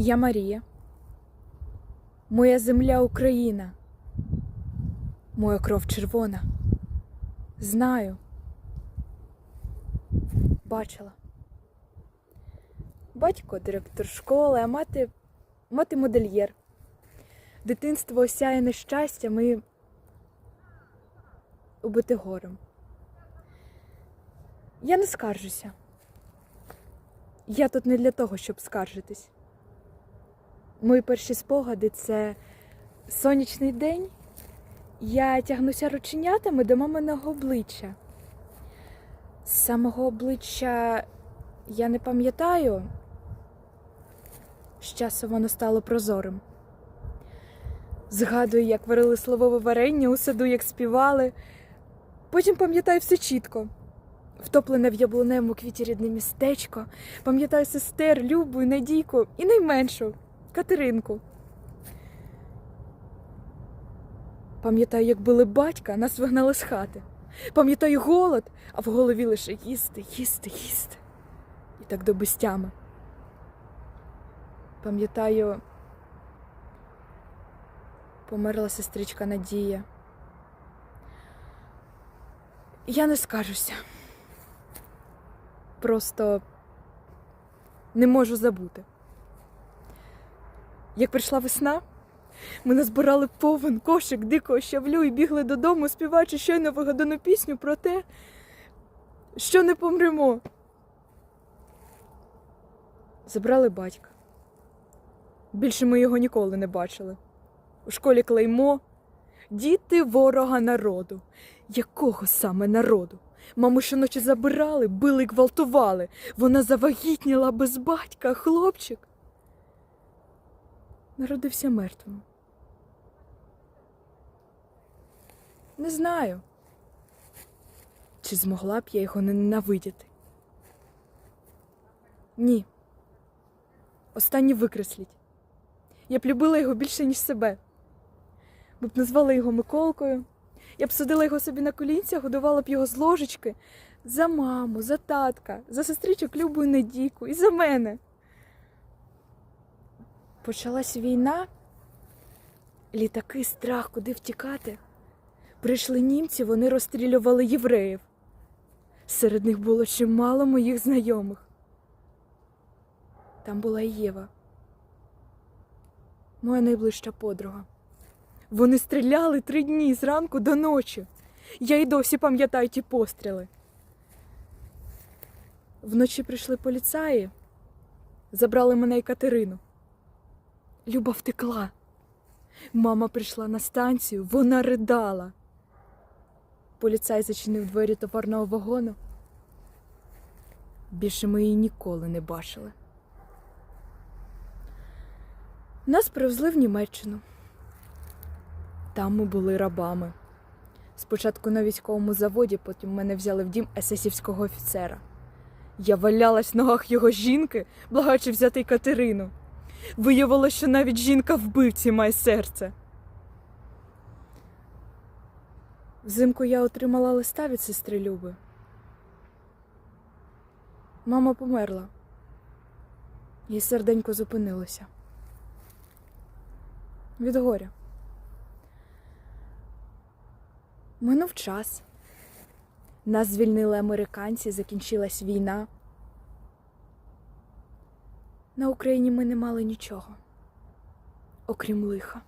Я Марія. Моя земля Україна. Моя кров червона. Знаю. Бачила. Батько директор школи, а мати, мати модельєр. Дитинство осяяне щастям і убите горем. Я не скаржуся. Я тут не для того, щоб скаржитись. Мої перші спогади це сонячний день. Я тягнуся рученятами до маминого обличчя. З самого обличчя я не пам'ятаю. З часом воно стало прозорим. Згадую, як варили словове варення у саду, як співали. Потім пам'ятаю все чітко. Втоплене в яблуневому квіті рідне містечко. Пам'ятаю сестер, Любу Надійку і найменшу Катеринку. Пам'ятаю, як били батька, нас вигнали з хати. Пам'ятаю голод, а в голові лише їсти, їсти, їсти. І так до безтями. Пам'ятаю, померла сестричка Надія. Я не скажуся. Просто не можу забути. Як прийшла весна, ми назбирали повен кошик дикого щавлю і бігли додому, співаючи щойно вигадану пісню про те, що не помремо. Забрали батька. Більше ми його ніколи не бачили. У школі клеймо діти ворога народу. Якого саме народу? Маму щоночі забирали, били й гвалтували. Вона завагітніла без батька, хлопчик. Народився мертвим. Не знаю, чи змогла б я його не ненавидіти. Ні. Останні викресліть. Я б любила його більше, ніж себе. Ми б назвали його Миколкою. Я б садила його собі на колінця, годувала б його з ложечки за маму, за татка, за сестричок Любу і Надійку і за мене. Почалась війна, літаки, страх, куди втікати. Прийшли німці, вони розстрілювали євреїв. Серед них було чимало моїх знайомих. Там була Єва, моя найближча подруга. Вони стріляли три дні зранку до ночі. Я й досі пам'ятаю ті постріли. Вночі прийшли поліцаї, забрали мене і Катерину. Люба втекла. Мама прийшла на станцію, вона ридала. Поліцай зачинив двері товарного вагону. Більше ми її ніколи не бачили. Нас привезли в Німеччину. Там ми були рабами. Спочатку на військовому заводі, потім мене взяли в дім есесівського офіцера. Я валялась в ногах його жінки, благаючи взяти Катерину. Виявилося, що навіть жінка вбивці має серце. Взимку я отримала листа від сестри Люби. Мама померла. Її серденько зупинилося. Від горя. Минув час. Нас звільнили американці, закінчилась війна. На Україні ми не мали нічого, окрім лиха.